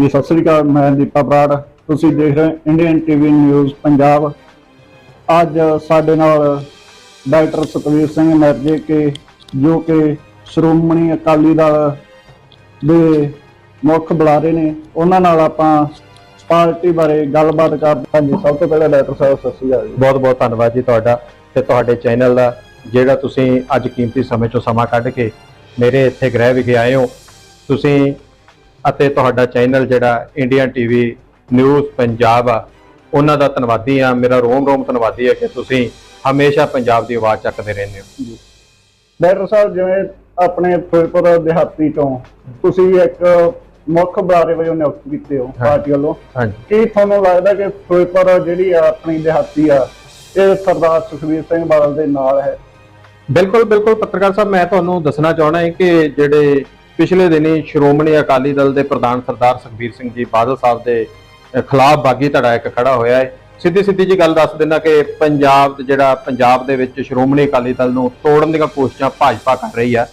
ਜੀ, ਸਤਿ ਸ੍ਰੀ ਅਕਾਲ, ਮੈਂ ਦੀਪਾ ਬਰਾੜ। ਤੁਸੀਂ ਦੇਖ ਰਹੇ ਹੋ ਇੰਡੀਅਨ ਟੀਵੀ ਨਿਊਜ਼ ਪੰਜਾਬ। ਅੱਜ ਸਾਡੇ ਨਾਲ ਡਾਕਟਰ ਸਤਵੀਰ ਸਿੰਘ ਨਰਜੇ ਕੇ, ਜੋ ਕਿ ਸ਼੍ਰੋਮਣੀ ਅਕਾਲੀ ਦਲ ਦੇ ਮੁੱਖ ਬੁਲਾਰੇ ਨੇ, ਉਹਨਾਂ ਨਾਲ ਆਪਾਂ ਪਾਰਟੀ ਬਾਰੇ ਗੱਲਬਾਤ ਕਰਦੇ ਹਾਂ ਜੀ। ਸਭ ਤੋਂ ਪਹਿਲਾਂ ਡਾਕਟਰ ਸਾਹਿਬ, ਸਤਿ ਸ੍ਰੀ ਅਕਾਲ ਜੀ। ਬਹੁਤ ਬਹੁਤ ਧੰਨਵਾਦ ਜੀ ਤੁਹਾਡਾ ਤੇ ਤੁਹਾਡੇ ਚੈਨਲ ਦਾ, ਜਿਹੜਾ ਤੁਸੀਂ ਅੱਜ ਕੀਮਤੀ ਸਮੇਂ ਚੋਂ ਸਮਾਂ ਕੱਢ ਕੇ ਮੇਰੇ ਇੱਥੇ ਗ੍ਰਹਿ ਵਿਖੇ ਆਏ ਹੋ। ਤੁਸੀਂ ਅਤੇ ਤੁਹਾਡਾ ਚੈਨਲ ਜਿਹੜਾ ਇੰਡੀਅਨ ਟੀਵੀ ਨਿਊਜ਼ ਪੰਜਾਬ ਆ ਉਹਨਾਂ ਦਾ ਧੰਨਵਾਦੀ ਆ ਮੇਰਾ ਰੋਮ ਰੋਮ ਧੰਨਵਾਦੀ ਆ ਕਿ ਤੁਸੀਂ ਹਮੇਸ਼ਾ ਪੰਜਾਬ ਦੀ ਆਵਾਜ਼ ਚੱਕਦੇ ਰਹਿੰਦੇ ਹੋ। ਡਾਕਟਰ ਸਾਹਿਬ ਜਿਵੇਂ ਆਪਣੇ ਫਿਰੋਜ਼ਪੁਰ ਦਿਹਾਤੀ ਤੋਂ ਤੁਸੀਂ ਇੱਕ ਮੁੱਖ ਬੁਲਾਰੇ ਵਜੋਂ ਨਿਯੁਕਤ ਕੀਤੇ ਹੋ। ਪਾਰਟੀ ਵੱਲੋਂ। ਹਾਂਜੀ। ਕੀ ਤੁਹਾਨੂੰ ਲੱਗਦਾ ਕਿ ਫਿਰੋਜ਼ਪੁਰ ਜਿਹੜੀ ਆ ਆਪਣੀ ਦਿਹਾਤੀ ਆ ਇਹ ਸਰਦਾਰ ਸੁਖਬੀਰ ਸਿੰਘ ਬਾਦਲ ਦੇ ਨਾਲ ਹੈ? ਬਿਲਕੁਲ ਬਿਲਕੁਲ। ਪੱਤਰਕਾਰ ਸਾਹਿਬ ਮੈਂ ਤੁਹਾਨੂੰ ਦੱਸਣਾ ਚਾਹਣਾ ਹੈ ਕਿ ਜਿਹੜੇ ਪਿਛਲੇ ਦਿਨੀ ਸ਼੍ਰੋਮਣੀ ਅਕਾਲੀ ਦਲ ਦੇ ਪ੍ਰਧਾਨ ਸਰਦਾਰ ਸੁਖਬੀਰ ਸਿੰਘ ਜੀ ਬਾਦਲ ਸਾਹਿਬ ਦੇ ਖਿਲਾਫ ਬਾਗੀ ਧੜਾ ਇੱਕ ਖੜਾ ਹੋਇਆ ਹੈ। ਸਿੱਧੀ ਸਿੱਧੀ ਜੀ ਗੱਲ ਦੱਸ ਦਿੰਦਾ ਕਿ ਪੰਜਾਬ ਜਿਹੜਾ ਪੰਜਾਬ ਦੇ ਵਿੱਚ ਸ਼੍ਰੋਮਣੀ ਅਕਾਲੀ ਦਲ ਨੂੰ ਤੋੜਨ ਦੀਆਂ ਕੋਸ਼ਿਸ਼ਾਂ ਭਾਜਪਾ ਕਰ ਰਹੀ ਆ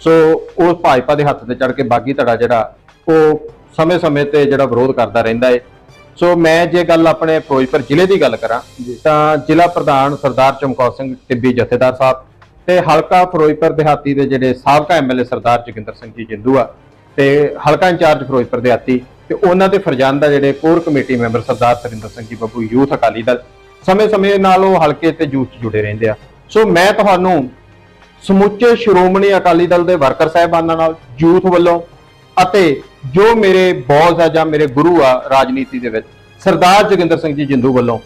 ਸੋ ਉਸ ਭਾਜਪਾ ਦੇ ਹੱਥ ਤੇ ਚੜ ਕੇ ਬਾਗੀ ਧੜਾ ਜਿਹੜਾ ਉਹ ਸਮੇਂ-ਸਮੇਂ ਤੇ ਜਿਹੜਾ ਵਿਰੋਧ ਕਰਦਾ ਰਹਿੰਦਾ ਹੈ। ਸੋ ਮੈਂ ਜੇ ਗੱਲ ਆਪਣੇ ਫਿਰੋਜ਼ਪੁਰ ਜ਼ਿਲ੍ਹੇ ਦੀ ਗੱਲ ਕਰਾਂ ਤਾਂ ਜ਼ਿਲ੍ਹਾ ਪ੍ਰਧਾਨ ਸਰਦਾਰ ਚਮਕੌਰ ਸਿੰਘ ਟਿੱਬੀ ਜਥੇਦਾਰ ਸਾਹਿਬ ਤੇ ਹਲਕਾ ਫਿਰੋਜ਼ਪੁਰ ਦਿਹਾਤੀ ਦੇ ਜਿਹੜੇ ਸਾਬਕਾ ਐਮਐਲਏ ਸਰਦਾਰ ਜੋਗਿੰਦਰ ਸਿੰਘ ਜੀ ਜਿੰਦੂ ਆ ਤੇ ਹਲਕਾ ਇੰਚਾਰਜ ਫਿਰੋਜ਼ਪੁਰ ਦਿਹਾਤੀ ਤੇ ਉਹਨਾਂ ਦੇ ਫਰਜ਼ੰਦਾ ਜਿਹੜੇ core committee member Sardar Surinder Singh ji Babbu youth Akali Dal ਸਮੇਂ-ਸਮੇਂ ਨਾਲ ਉਹ ਹਲਕੇ ਤੇ ਜੂਥ 'ਚ ਜੁੜੇ ਰਹਿੰਦੇ ਆ। ਸੋ ਮੈਂ ਤੁਹਾਨੂੰ ਸਮੁੱਚੇ ਸ਼੍ਰੋਮਣੀ ਅਕਾਲੀ ਦਲ ਦੇ ਵਰਕਰ ਸਾਹਿਬਾਨਾਂ ਨਾਲ, ਯੂਥ ਵੱਲੋਂ ਅਤੇ ਜੋ ਮੇਰੇ ਬੌਸ ਆ ਜਾਂ ਮੇਰੇ ਗੁਰੂ ਆ ਰਾਜਨੀਤੀ ਦੇ ਵਿੱਚ ਸਰਦਾਰ ਜੋਗਿੰਦਰ ਸਿੰਘ ਜੀ ਜਿੰਦੂ ਵੱਲੋਂ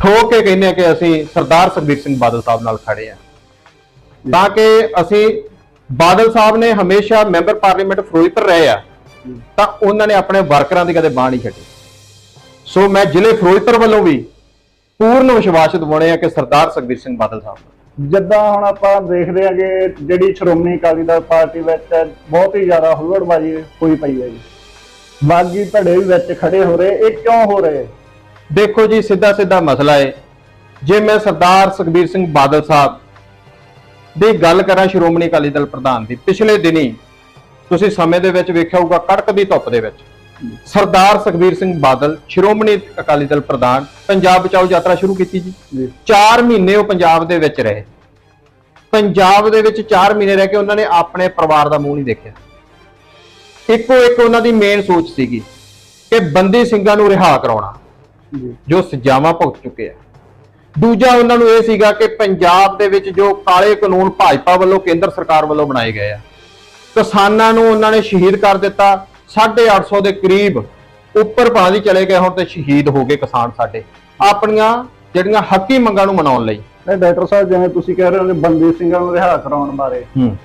ਠੋਕ ਕੇ ਕਹਿੰਦੇ ਆ ਕਿ ਅਸੀਂ ਸਰਦਾਰ ਸੁਖਬੀਰ ਸਿੰਘ ਬਾਦਲ ਸਾਹਿਬ ਨਾਲ ਖੜੇ ਆ। ਤਾਂ ਕਿ ਅਸੀਂ ਬਾਦਲ ਸਾਹਿਬ ਨੇ ਹਮੇਸ਼ਾ ਮੈਂਬਰ ਪਾਰਲੀਮੈਂਟ ਫਿਰੋਜ਼ਪੁਰ ਰਹੇ ਆ ਤਾਂ ਉਹਨਾਂ ਨੇ ਆਪਣੇ ਵਰਕਰਾਂ ਦੀ ਕਦੇ ਬਾਹ ਨਹੀਂ ਛੱਡੀ। ਸੋ ਮੈਂ ਜ਼ਿਲ੍ਹੇ ਫਿਰੋਜ਼ਪੁਰ ਵੱਲੋਂ ਵੀ ਪੂਰਨ ਵਿਸ਼ਵਾਸ ਦਿਵਾਉਣੇ ਆ ਕਿ ਸਰਦਾਰ ਸੁਖਬੀਰ ਸਿੰਘ ਬਾਦਲ ਸਾਹਿਬ। ਜਿੱਦਾਂ ਹੁਣ ਆਪਾਂ ਦੇਖਦੇ ਹਾਂ ਕਿ ਜਿਹੜੀ ਸ਼੍ਰੋਮਣੀ ਅਕਾਲੀ ਦਲ ਪਾਰਟੀ ਵਿੱਚ ਬਹੁਤ ਹੀ ਜ਼ਿਆਦਾ ਹੁੱਲੜਬਾਜ਼ੀ ਹੋਈ ਪਈ ਹੈ ਜੀ। ਬਾਗੀ ਧੜੇ ਵਿੱਚ ਖੜੇ ਹੋ ਰਹੇ ਇਹ ਕਿਉਂ ਹੋ ਰਹੇ? ਦੇਖੋ ਜੀ ਸਿੱਧਾ ਸਿੱਧਾ ਮਸਲਾ ਹੈ ਜੇ ਮੈਂ ਸਰਦਾਰ ਸੁਖਬੀਰ ਸਿੰਘ ਬਾਦਲ ਸਾਹਿਬ ਦੀ ਗੱਲ ਕਰਾਂ ਸ਼੍ਰੋਮਣੀ ਅਕਾਲੀ ਦਲ ਪ੍ਰਧਾਨ ਦੀ ਪਿਛਲੇ ਦਿਨੀ ਤੁਸੀਂ ਸਮੇਂ ਦੇ ਵਿੱਚ ਵੇਖਿਆ ਹੋਊਗਾ ਕੜਕ ਦੀ ਧੁੱਪ ਦੇ ਵਿੱਚ। ਸਰਦਾਰ ਸੁਖਬੀਰ ਸਿੰਘ ਬਾਦਲ ਸ਼੍ਰੋਮਣੀ ਅਕਾਲੀ ਦਲ ਪ੍ਰਧਾਨ ਪੰਜਾਬ ਬਚਾਓ ਯਾਤਰਾ ਸ਼ੁਰੂ ਕੀਤੀ ਜੀ। ਜੀ। 4 ਮਹੀਨੇ ਉਹ ਪੰਜਾਬ ਦੇ ਵਿੱਚ ਰਹੇ। ਪੰਜਾਬ ਦੇ ਵਿੱਚ 4 ਮਹੀਨੇ ਰਹਿ ਕੇ ਉਹਨਾਂ ਨੇ ਆਪਣੇ ਪਰਿਵਾਰ ਦਾ ਮੂੰਹ ਨਹੀਂ ਦੇਖਿਆ। ਇੱਕੋ ਇੱਕ ਉਹਨਾਂ ਦੀ ਮੇਨ ਸੋਚ ਸੀਗੀ ਕਿ ਬੰਦੀ ਸਿੰਘਾਂ ਨੂੰ ਰਿਹਾ ਕਰਾਉਣਾ ਜੋ ਸਜ਼ਾਵਾਂ ਭੁਗਤ ਚੁੱਕੇ ਆ। ਦੂਜਾ ਉਹਨਾਂ ਨੂੰ ਇਹ ਸੀਗਾ ਕਿ ਪੰਜਾਬ ਦੇ ਵਿੱਚ ਜੋ ਕਾਲੇ ਕਾਨੂੰਨ ਭਾਜਪਾ ਵੱਲੋਂ ਕੇਂਦਰ ਸਰਕਾਰ ਵੱਲੋਂ ਬਣਾਏ ਗਏ ਆ ਕਿਸਾਨਾਂ ਨੂੰ ਉਹਨਾਂ ਨੇ ਸ਼ਹੀਦ ਕਰ ਦਿੱਤਾ 850 ਦੇ ਕਰੀਬ ਉੱਪਰ ਪਾਣੀ ਚਲੇ ਗਏ ਹੁਣ ਤੇ ਸ਼ਹੀਦ ਹੋ ਗਏ ਕਿਸਾਨ ਸਾਡੇ। ਆਪਣੀਆਂ ਜਿਹੜੀਆਂ ਹੱਕੀ ਮੰਗਾਂ ਨੂੰ ਮਨਾਉਣ ਲਈ। ਡਾਕਟਰ ਸਾਹਿਬ ਜਿਵੇਂ ਤੁਸੀਂ ਕਹਿ ਰਹੇ ਹੋ ਬੰਦੀ ਸਿੰਘਾਂ ਨੂੰ ਰਿਹਾ ਕਰਾਉਣ ਬਾਰੇ। ਹੂੰ।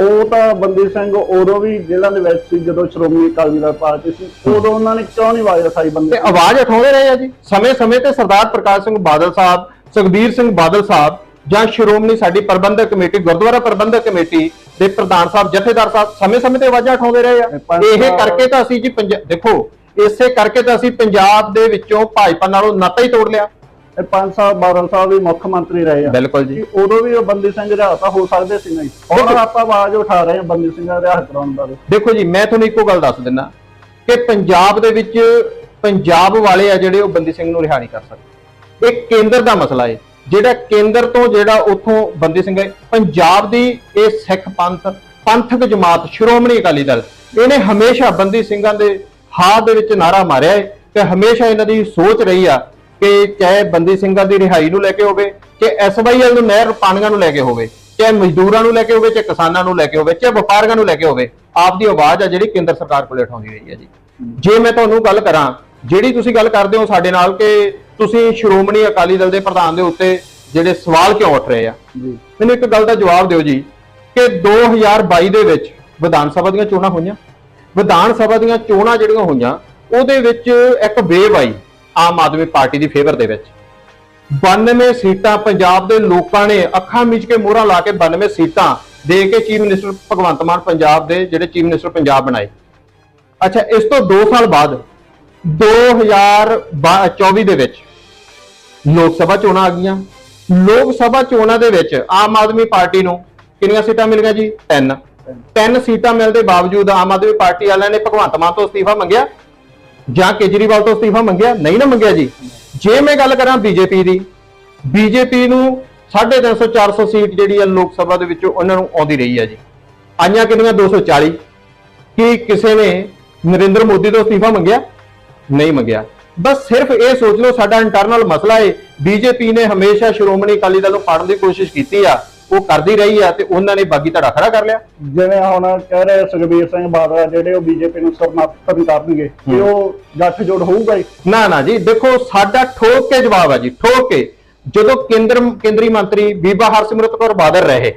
ਉਹ ਤਾਂ ਬੰਦੀ ਸਿੰਘ ਉਦੋਂ ਵੀ ਜੇਲ੍ਹਾਂ ਦੇ ਵਿੱਚ ਸੀ ਜਦੋਂ ਸ਼੍ਰੋਮਣੀ ਅਕਾਲੀ ਦਲ ਪਾਰਟੀ ਸੀ ਉਦੋਂ ਉਹਨਾਂ ਨੇ ਕਿਉਂ ਨਹੀਂ ਆਵਾਜ਼ ਉਠਾਈ ਬੰਦੀ ਤੇ ਆਵਾਜ਼ ਉਠਾਉਂਦੇ ਰਹੇ ਆ ਜੀ। ਸਮੇਂ-ਸਮੇਂ ਤੇ ਸਰਦਾਰ ਪ੍ਰਕਾਸ਼ ਸਿੰਘ ਬਾਦਲ ਸਾਹਿਬ ਸੁਖਬੀਰ ਸਿੰਘ ਬਾਦਲ ਸਾਹਿਬ ਜਾਂ ਸ਼੍ਰੋਮਣੀ ਸਾਡੀ ਪ੍ਰਬੰਧਕ ਕਮੇਟੀ ਗੁਰਦੁਆਰਾ ਪ੍ਰਬੰਧਕ ਕਮੇਟੀ ਦੇ ਪ੍ਰਧਾਨ ਸਾਹਿਬ ਜਥੇਦਾਰ ਸਾਹਿਬ ਸਮੇਂ-ਸਮੇਂ ਤੇ ਆਵਾਜ਼ਾਂ ਉਠਾਉਂਦੇ ਰਹੇ ਆ। ਇਹ ਕਰਕੇ ਤਾਂ ਅਸੀਂ ਜੀ ਦੇਖੋ ਇਸੇ ਕਰਕੇ ਤਾਂ ਅਸੀਂ ਪੰਜਾਬ ਦੇ ਵਿੱਚੋਂ ਭਾਜਪਾ ਨਾਲੋਂ ਨਾਤਾ ਹੀ ਤੋੜ ਲਿਆ। ਇਹ ਪੰਜ ਸਾਹਿਬ ਬਾਦਲ ਸਾਹਿਬ ਵੀ ਮੁੱਖ ਮੰਤਰੀ ਰਹੇ ਆ। ਬਿਲਕੁਲ ਜੀ। ਉਦੋਂ ਵੀ ਉਹ ਬੰਦੀ ਸਿੰਘ ਰਿਹਾ ਤਾਂ ਹੋ ਸਕਦੇ ਸੀ ਨਹੀਂ। ਹੁਣ ਆਪਾਂ ਆਵਾਜ਼ ਉਠਾ ਰਹੇ ਹਾਂ ਬੰਦੀ ਸਿੰਘਾਂ ਰਿਹਾ ਕਰਾਉਣ ਬਾਰੇ। ਦੇਖੋ ਜੀ ਮੈਂ ਤੁਹਾਨੂੰ ਇੱਕੋ ਗੱਲ ਦੱਸ ਦਿੰਦਾ ਕਿ ਪੰਜਾਬ ਦੇ ਵਿੱਚ ਪੰਜਾਬ ਵਾਲੇ ਆ ਜਿਹੜੇ ਉਹ ਬੰਦੀ ਸਿੰਘ ਨੂੰ ਰਿਹਾ ਨਹੀਂ ਕਰ ਸਕਦੇ। ਇਹ ਕੇਂਦਰ ਦਾ ਮਸਲਾ ਹੈ ਜਿਹੜਾ ਕੇਂਦਰ ਤੋਂ ਜਿਹੜਾ ਉੱਥੋਂ ਬੰਦੀ ਸਿੰਘ ਹੈ ਪੰਜਾਬ ਦੀ ਇਹ ਸਿੱਖ ਪੰਥ ਪੰਥਕ ਜਮਾਤ ਸ਼੍ਰੋਮਣੀ ਅਕਾਲੀ ਦਲ ਇਹਨੇ ਹਮੇਸ਼ਾ ਬੰਦੀ ਸਿੰਘਾਂ ਦੇ ਹਾਥ ਦੇ ਵਿੱਚ ਨਾਰਾ ਮਾਰਿਆ ਹੈ ਕਿ ਹਮੇਸ਼ਾ ਇਹਨਾਂ ਦੀ ਸੋਚ ਰਹੀ ਆ ਕਿ ਚਾਹੇ ਬੰਦੀ ਸਿੰਘਾਂ ਦੀ ਰਿਹਾਈ ਨੂੰ ਲੈ ਕੇ ਹੋਵੇ ਕਿ ਐਸਵਾਈਐਲ ਨੂੰ ਨਹਿਰ ਪਾਣੀਆਂ ਨੂੰ ਲੈ ਕੇ ਹੋਵੇ ਚਾਹੇ ਮਜ਼ਦੂਰਾਂ ਨੂੰ ਲੈ ਕੇ ਹੋਵੇ ਚਾਹੇ ਕਿਸਾਨਾਂ ਨੂੰ ਲੈ ਕੇ ਹੋਵੇ ਚਾਹੇ ਵਪਾਰੀਆਂ ਨੂੰ ਲੈ ਕੇ ਹੋਵੇ ਆਪ ਦੀ ਆਵਾਜ਼ ਆ ਜਿਹੜੀ ਕੇਂਦਰ ਸਰਕਾਰ ਕੋਲੇ ਉਠਾਉਂਦੀ ਰਹੀ ਹੈ ਜੀ। ਜੇ ਮੈਂ ਤੁਹਾਨੂੰ ਗੱਲ ਕਰਾਂ ਜਿਹੜੀ ਤੁਸੀਂ ਗੱਲ ਕਰਦੇ ਹੋ ਸਾਡੇ ਨਾਲ ਕਿ ਤੁਸੀਂ ਸ਼੍ਰੋਮਣੀ ਅਕਾਲੀ ਦਲ ਦੇ ਪ੍ਰਧਾਨ ਦੇ ਉੱਤੇ ਜਿਹੜੇ ਸਵਾਲ ਕਿਉਂ ਉੱਠ ਰਹੇ ਆ? ਜੀ। ਮੈਨੂੰ ਇੱਕ ਗੱਲ ਦਾ ਜਵਾਬ ਦਿਓ ਜੀ ਕਿ 2022 ਦੇ ਵਿੱਚ ਵਿਧਾਨ ਸਭਾ ਦੀਆਂ ਚੋਣਾਂ ਹੋਈਆਂ। ਵਿਧਾਨ ਸਭਾ ਦੀਆਂ ਚੋਣਾਂ ਜਿਹੜੀਆਂ ਹੋਈਆਂ ਉਹਦੇ ਵਿੱਚ ਇੱਕ ਵੇਵ ਆਈ ਆਮ ਆਦਮੀ ਪਾਰਟੀ ਦੀ ਫੇਵਰ ਦੇ ਵਿੱਚ। 92 ਸੀਟਾਂ ਪੰਜਾਬ ਦੇ ਲੋਕਾਂ ਨੇ ਅੱਖਾਂ ਮੀਚ ਕੇ ਮੋਹਰਾਂ ਲਾ ਕੇ 92 ਸੀਟਾਂ ਦੇ ਕੇ ਚੀਫ ਮਿਨਿਸਟਰ ਭਗਵੰਤ ਮਾਨ ਪੰਜਾਬ ਦੇ ਜਿਹੜੇ ਚੀਫ ਮਿਨਿਸਟਰ ਪੰਜਾਬ ਬਣਾਏ। ਅੱਛਾ, ਇਸ ਤੋਂ 2 ਸਾਲ ਬਾਅਦ 2024 ਦੇ ਵਿੱਚ ਲੋਕ ਸਭਾ ਚੋਣਾਂ ਆ ਗਈਆਂ। ਲੋਕ ਸਭਾ ਚੋਣਾਂ ਦੇ ਵਿੱਚ ਆਮ ਆਦਮੀ ਪਾਰਟੀ ਨੂੰ ਕਿੰਨੀਆਂ ਸੀਟਾਂ ਮਿਲੀਆਂ ਜੀ? 3 ਤਿੰਨ ਸੀਟਾਂ ਮਿਲਣ ਦੇ ਬਾਵਜੂਦ ਆਮ ਆਦਮੀ ਪਾਰਟੀ ਵਾਲਿਆਂ ਨੇ ਭਗਵੰਤ ਮਾਨ ਤੋਂ ਅਸਤੀਫਾ ਮੰਗਿਆ। ਜਾਂ ਕੇਜਰੀਵਾਲ ਤੋਂ ਅਸਤੀਫਾ ਮੰਗਿਆ? ਨਹੀਂ ਨਾ ਮੰਗਿਆ ਜੀ। ਜੇ ਮੈਂ ਗੱਲ ਕਰਾਂ ਬੀਜੇਪੀ ਦੀ, ਬੀਜੇਪੀ ਨੂੰ 350 400 ਸੀਟ ਜਿਹੜੀ ਆ ਲੋਕ ਸਭਾ ਦੇ ਵਿੱਚੋਂ ਉਹਨਾਂ ਨੂੰ ਆਉਂਦੀ ਰਹੀ ਹੈ ਜੀ। ਆਈਆਂ ਕਿੰਨੀਆਂ? 240 ਕੀ ਕਿਸੇ ਨੇ ਨਰਿੰਦਰ ਮੋਦੀ ਤੋਂ ਅਸਤੀਫਾ ਮੰਗਿਆ? ਨਹੀਂ ਮੰਗਿਆ। ਬਸ ਸਿਰਫ ਇਹ ਸੋਚ ਲਓ, ਸਾਡਾ ਇੰਟਰਨਲ ਮਸਲਾ ਹੈ ਬੀਜੇਪੀ ਨੇ ਹਮੇਸ਼ਾ ਸ਼੍ਰੋਮਣੀ ਅਕਾਲੀ ਦਲ ਨੂੰ ਪਾੜਨ ਦੀ ਕੋਸ਼ਿਸ਼ ਕੀਤੀ ਆ। ਉਹ ਕਰਦੀ ਰਹੀ ਆ ਤੇ ਉਹਨਾਂ ਨੇ ਬਾਗੀ ਧੜਾ ਖੜਾ ਕਰ ਲਿਆ। ਜਿਵੇਂ ਹੁਣ ਕਹਿ ਰਹੇ ਸੁਖਬੀਰ ਸਿੰਘ ਬਾਦਲ ਜਿਹੜੇ ਉਹ ਬੀਜੇਪੀ ਨੂੰ ਸਮਰਥਨ ਕਰਨਗੇ ਕਿ ਉਹ ਗੱਠ ਜੋੜ ਹੋਊਗਾ ਨਾ ਨਾ ਜੀ ਦੇਖੋ ਸਾਡਾ ਠੋਕ ਕੇ ਜਵਾਬ ਆ ਜੀ ਠੋਕ ਕੇ। ਜਦੋਂ ਕੇਂਦਰ ਕੇਂਦਰੀ ਮੰਤਰੀ ਬੀਬਾ ਹਰਸਿਮਰਤ ਕੌਰ ਬਾਦਲ ਰਹੇ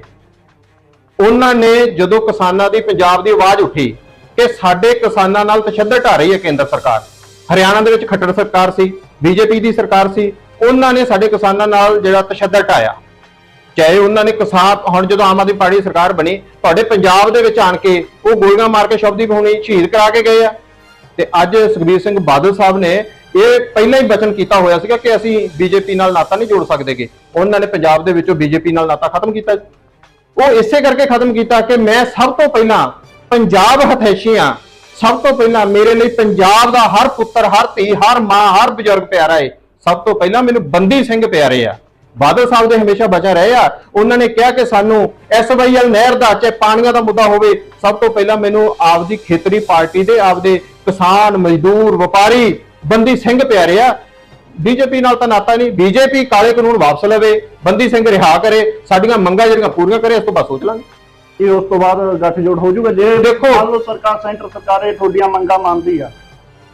ਉਹਨਾਂ ਨੇ ਜਦੋਂ ਕਿਸਾਨਾਂ ਦੀ ਪੰਜਾਬ ਦੀ ਆਵਾਜ਼ ਉੱਠੀ ਕਿ ਸਾਡੇ ਕਿਸਾਨਾਂ ਨਾਲ ਤਸ਼ੱਦਦ ਢਾ ਰਹੀ ਹੈ ਕੇਂਦਰ ਸਰਕਾਰ ਹਰਿਆਣਾ ਦੇ ਵਿੱਚ ਖੱਟੜ ਸਰਕਾਰ ਸੀ ਬੀਜੇਪੀ ਦੀ ਸਰਕਾਰ ਸੀ ਉਹਨਾਂ ਨੇ ਸਾਡੇ ਕਿਸਾਨਾਂ ਨਾਲ ਜਿਹੜਾ ਤਸ਼ੱਦਦ ਢਾਇਆ ਚਾਹੇ ਉਹਨਾਂ ਨੇ ਕਿਸਾਨ ਹੁਣ ਜਦੋਂ ਆਮ ਆਦਮੀ ਪਾਰਟੀ ਦੀ ਸਰਕਾਰ ਬਣੀ, ਤੁਹਾਡੇ ਪੰਜਾਬ ਦੇ ਵਿੱਚ ਆਣ ਕੇ ਉਹ ਗੋਲੀਆਂ ਮਾਰ ਕੇ ਸ਼ਬਦੀ ਹੋਣੀ ਸ਼ਹੀਦ ਕਰਾ ਕੇ ਗਏ ਆ। ਤੇ ਅੱਜ ਸੁਖਬੀਰ ਸਿੰਘ ਬਾਦਲ ਸਾਹਿਬ ਨੇ ਇਹ ਪਹਿਲਾਂ ਹੀ ਬਚਨ ਕੀਤਾ ਹੋਇਆ ਸੀਗਾ ਕਿ ਅਸੀਂ ਬੀਜੇਪੀ ਨਾਲ ਨਾਤਾ ਨਹੀਂ ਜੋੜ ਸਕਦੇਗੇ। ਉਹਨਾਂ ਨੇ ਪੰਜਾਬ ਦੇ ਵਿੱਚੋਂ ਬੀਜੇਪੀ ਨਾਲ ਨਾਤਾ ਖਤਮ ਕੀਤਾ। ਉਹ ਇਸੇ ਕਰਕੇ ਖਤਮ ਕੀਤਾ ਕਿ ਮੈਂ ਸਭ ਤੋਂ ਪਹਿਲਾਂ ਪੰਜਾਬ ਹਥੇਸ਼ੀਆਂ, ਸਭ ਤੋਂ ਪਹਿਲਾਂ ਮੇਰੇ ਲਈ ਪੰਜਾਬ ਦਾ ਹਰ ਪੁੱਤਰ, ਹਰ ਧੀ, ਹਰ ਮਾਂ, ਹਰ ਬਜ਼ੁਰਗ ਪਿਆਰਾ ਏ। ਸਭ ਤੋਂ ਪਹਿਲਾਂ ਮੈਨੂੰ ਬੰਦੀ ਸਿੰਘ ਪਿਆਰੇ ਆ। ਬਾਦਲ ਸਾਹਿਬ ਦੇ ਹਮੇਸ਼ਾ ਬਚਾ ਰਹੇ ਆ। ਉਹਨਾਂ ਨੇ ਕਿਹਾ ਕਿ ਸਾਨੂੰ ਐਸਵਾਈਐਲ ਨਹਿਰ ਦਾ ਚਾਹੇ ਪਾਣੀਆਂ ਦਾ ਮੁੱਦਾ ਹੋਵੇ ਸਭ ਤੋਂ ਪਹਿਲਾਂ ਮੈਨੂੰ ਆਪਦੀ ਖੇਤਰੀ ਪਾਰਟੀ ਦੇ ਆਪਦੇ ਕਿਸਾਨ ਮਜ਼ਦੂਰ ਵਪਾਰੀ ਬੰਦੀ ਸਿੰਘ ਪਿਆਰੇ ਆ। ਬੀਜੇਪੀ ਨਾਲ ਤਾਂ ਨਾਤਾ ਨਹੀਂ ਬੀਜੇਪੀ ਕਾਲੇ ਕਾਨੂੰਨ ਵਾਪਸ ਲਵੇ ਬੰਦੀ ਸਿੰਘ ਰਿਹਾ ਕਰੇ ਸਾਡੀਆਂ ਮੰਗਾਂ ਜਿਹੜੀਆਂ ਪੂਰੀਆਂ ਕਰੇ ਇਸ ਤੋਂ ਬਾਅਦ ਸੋਚ ਲਾਂਗੇ। ਕਿ ਉਸ ਤੋਂ ਬਾਅਦ ਗੱਠ ਜੋੜ ਹੋ ਜਾਊਗਾ ਜੇ ਦੇਖੋ- ਸਰਕਾਰ ਸੈਂਟਰ ਸਰਕਾਰ ਇਹ ਤੁਹਾਡੀਆਂ ਮੰਗਾਂ ਮੰਨਦੀ ਆ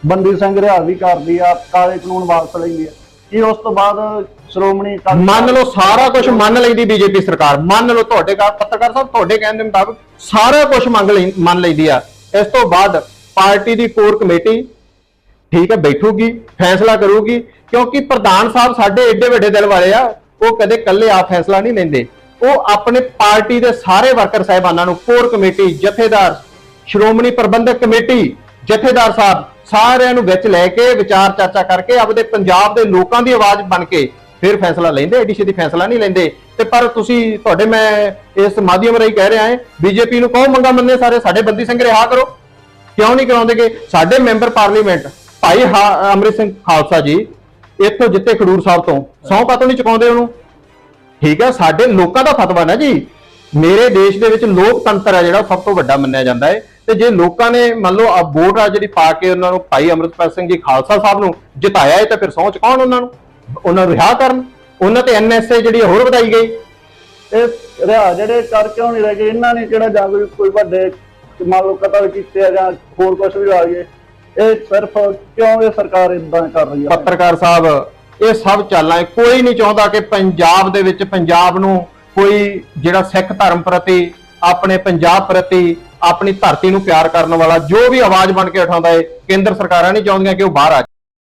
ਬੰਦੀ ਸਿੰਘ ਰਿਹਾ ਵੀ ਕਰਦੀ ਆ ਕਾਲੇ ਕਾਨੂੰਨ ਵਾਪਸ ਲੈਂਦੀ ਆ। ਕਿ ਉਸ ਤੋਂ ਬਾਅਦ ਸ਼੍ਰੋਮਣੀ ਅਕਾਲੀ ਮੰਨ ਲਓ ਸਾਰਾ ਕੁਝ ਮੰਨ ਲੈਂਦੀ ਬੀਜੇਪੀ ਸਰਕਾਰ, ਮੰਨ ਲਓ ਤੁਹਾਡੇ ਕਾ ਪੱਤਰਕਾਰ ਸਾਹਿਬ, ਤੁਹਾਡੇ ਕਹਿਣ ਦੇ ਮੁਤਾਬਕ ਸਾਰਾ ਕੁਝ ਮੰਗ ਲਈ, ਮੰਨ ਲੈਂਦੀ ਆ। ਇਸ ਤੋਂ ਬਾਅਦ ਪਾਰਟੀ ਦੀ ਕੋਰ ਕਮੇਟੀ ਠੀਕ ਹੈ, ਬੈਠੂਗੀ, ਫੈਸਲਾ ਕਰੂਗੀ, ਕਿਉਂਕਿ ਪ੍ਰਧਾਨ ਸਾਹਿਬ ਸਾਡੇ ਏਡੇ ਵੱਡੇ ਦਿਲ ਵਾਲੇ ਆ, ਉਹ ਕਦੇ ਇਕੱਲੇ ਆ ਫੈਸਲਾ ਨਹੀਂ ਲੈਂਦੇ। ਉਹ ਆਪਣੇ ਪਾਰਟੀ ਦੇ ਸਾਰੇ ਵਰਕਰ ਸਾਹਿਬਾਨਾਂ ਨੂੰ ਕੋਰ ਕਮੇਟੀ, ਜਥੇਦਾਰ, ਸ਼੍ਰੋਮਣੀ ਪ੍ਰਬੰਧਕ ਕਮੇਟੀ, ਜਥੇਦਾਰ ਸਾਹਿਬ, ਸਾਰਿਆਂ ਨੂੰ ਵਿੱਚ ਲੈ ਕੇ ਵਿਚਾਰ ਚਰਚਾ ਕਰਕੇ ਆਪਦੇ ਪੰਜਾਬ ਦੇ ਲੋਕਾਂ ਦੀ ਆਵਾਜ਼ ਬਣ ਕੇ ਫਿਰ ਫੈਸਲਾ ਲੈਂਦੇ, ਐਡੀ ਛੇਤੀ ਫੈਸਲਾ ਨਹੀਂ ਲੈਂਦੇ। ਤੇ ਪਰ ਤੁਸੀਂ, ਤੁਹਾਡੇ ਮੈਂ ਇਸ ਮਾਧਿਅਮ ਰਾਹੀਂ ਕਹਿ ਰਿਹਾ ਹਾਂ, ਬੀਜੇਪੀ ਨੂੰ ਕਹੋ ਮੰਗਾ ਮੰਨੇ ਸਾਰੇ ਸਾਡੇ ਬੰਦੀ ਸਿੰਘ ਰਿਹਾ ਕਰੋ। ਕਿਉਂ ਨਹੀਂ ਕਰਾਉਂਦੇਗੇ ਸਾਡੇ ਮੈਂਬਰ ਪਾਰਲੀਮੈਂਟ, ਭਾਈ ਹਾ- ਅੰਮ੍ਰਿਤ ਸਿੰਘ ਖਾਲਸਾ ਜੀ, ਇੱਥੋਂ ਜਿੱਤੇ ਖਡੂਰ ਸਾਹਿਬ ਤੋਂ। ਸਹੁੰ ਕਾਤੋਂ ਨਹੀਂ ਚੁਕਾਉਂਦੇ ਉਹਨੂੰ? ਠੀਕ ਹੈ, ਸਾਡੇ ਲੋਕਾਂ ਦਾ ਫਤਵਾ ਨਾ ਜੀ। ਮੇਰੇ ਦੇਸ਼ ਦੇ ਵਿੱਚ ਲੋਕਤੰਤਰ ਹੈ ਜਿਹੜਾ ਸਭ ਤੋਂ ਵੱਡਾ ਮੰਨਿਆ ਜਾਂਦਾ ਹੈ। ਤੇ ਜੇ ਲੋਕਾਂ ਨੇ ਮੰਨ ਲਓ ਆ ਵੋਟ ਆ ਜਿਹੜੀ ਪਾ ਕੇ ਉਹਨਾਂ ਨੂੰ ਭਾਈ ਅੰਮ੍ਰਿਤਪਾਲ ਸਿੰਘ ਜੀ ਖਾਲਸਾ ਸਾਹਿਬ ਨੂੰ ਜਿਤਾਇਆ ਹੈ, ਤਾਂ ਫਿਰ ਸਹੁੰ ਚੁਕਾਉਣ ਉਹਨਾਂ ਨੂੰ। ਉਹਨਾਂ ਨੂੰ ਰਿਹਾ ਕਰਨ ਉਹਨਾਂ ਤੇ ਐਨਐਸਏ ਜਿਹੜੀ ਹੋਰ ਵਧਾਈ ਗਈ ਇਹ ਰਿਹਾ ਜਿਹੜੇ ਕਰ ਕਿਉਂ ਨਹੀਂ ਰਹੇ ਕਿ ਇਹਨਾਂ ਨੇ ਕਿਹੜਾ ਜਾਂ ਕੋਈ ਕੋਈ ਵੱਡੇ ਮੰਨ ਲਓ ਕਤਲ ਕੀਤੇ ਆ ਜਾਂ ਹੋਰ ਕੁਝ ਵੀ ਆ ਗਏ? ਇਹ ਸਿਰਫ ਕਿਉਂ ਇਹ ਸਰਕਾਰ ਇਦਾਂ ਕਰ ਰਹੀ ਆ? ਪੱਤਰਕਾਰ ਸਾਹਿਬ ਇਹ ਸਭ ਚਾਲਾਂ ਹੈ। ਕੋਈ ਨਹੀਂ ਚਾਹੁੰਦਾ ਕਿ ਪੰਜਾਬ ਦੇ ਵਿੱਚ ਪੰਜਾਬ ਨੂੰ ਕੋਈ ਜਿਹੜਾ ਸਿੱਖ ਧਰਮ ਪ੍ਰਤੀ ਆਪਣੇ ਪੰਜਾਬ ਪ੍ਰਤੀ ਆਪਣੀ ਧਰਤੀ ਨੂੰ ਪਿਆਰ ਕਰਨ ਵਾਲਾ ਜੋ ਵੀ ਆਵਾਜ਼ ਬਣ ਕੇ ਉਠਾਉਂਦਾ ਹੈ ਕੇਂਦਰ ਸਰਕਾਰਾਂ ਨਹੀਂ ਚਾਹੁੰਦੀਆਂ ਕਿ ਉਹ ਬਾਹਰ ਆ